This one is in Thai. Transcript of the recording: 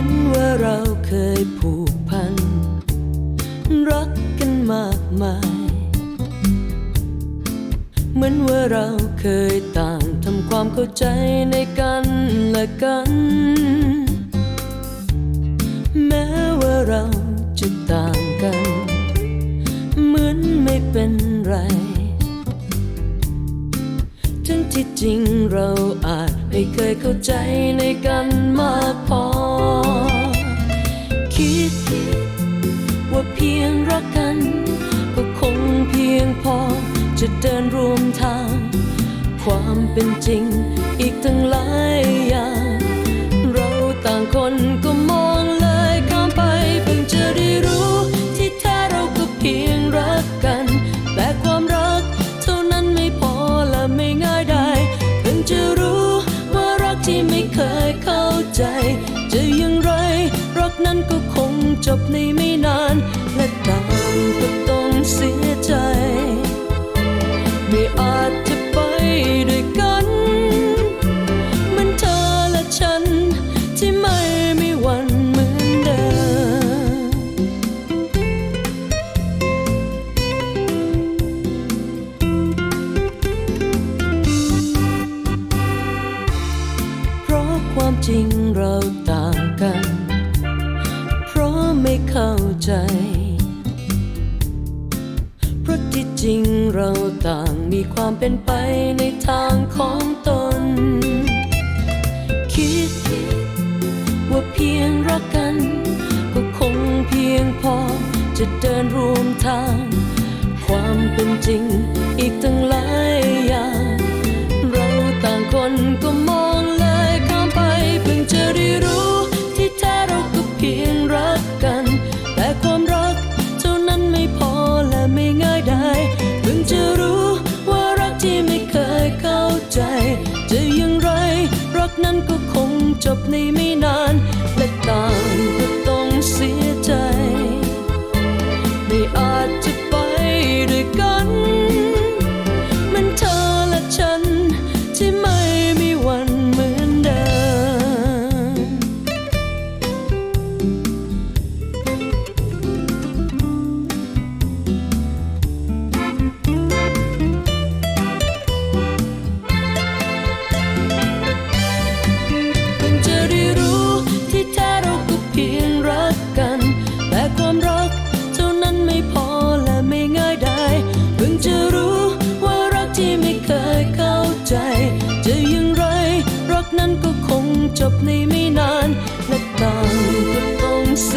ือนว่าเราเคยผูกพัน รักกันมากมาย เหมือนว่าเราเคยต่างทำความเข้าใจในกันและกัน แม้ว่าเราจะต่างกัน เหมือนไม่เป็นไร ทั้งที่จริงเราอาจไม่เคยเข้าใจในกันมากพอ จะเดินร่วมทาง ความเป็นจริงอีกตั้งหลายอย่าง เราต่างคนก็มองเลยข้ามไปเพิ่งจะได้รู้ที่แท้เราก็เพียงรักกัน แต่ความรักเท่านั้นไม่พอและไม่ง่ายได้เพิ่งจะรู้ว่ารักที่ไม่เคยเข้าใจ จะอยังไร รักนั้นก็คงจบในไม่นานและต่าง ไม่อาจจะไปด้วยกันมือนเธอและฉัน ที่ไม่มีวันเหมือนเดิม เพราะความจริงเราต่างกัน เพราะไม่เข้าใจ เพราะที่จริง เราต่างมีความเป็นไปในทางของตน คิดว่าเพียงรักกัน ก็คงเพียงพอจะเดินร่วมทาง ความเป็นจริงอีกตั้ง ก็คงจบในไม่นาน ที่เคยเข้าใจ จะอยังไร รักนั้นก็คงจบในไม่นานและต่างก็ต้องส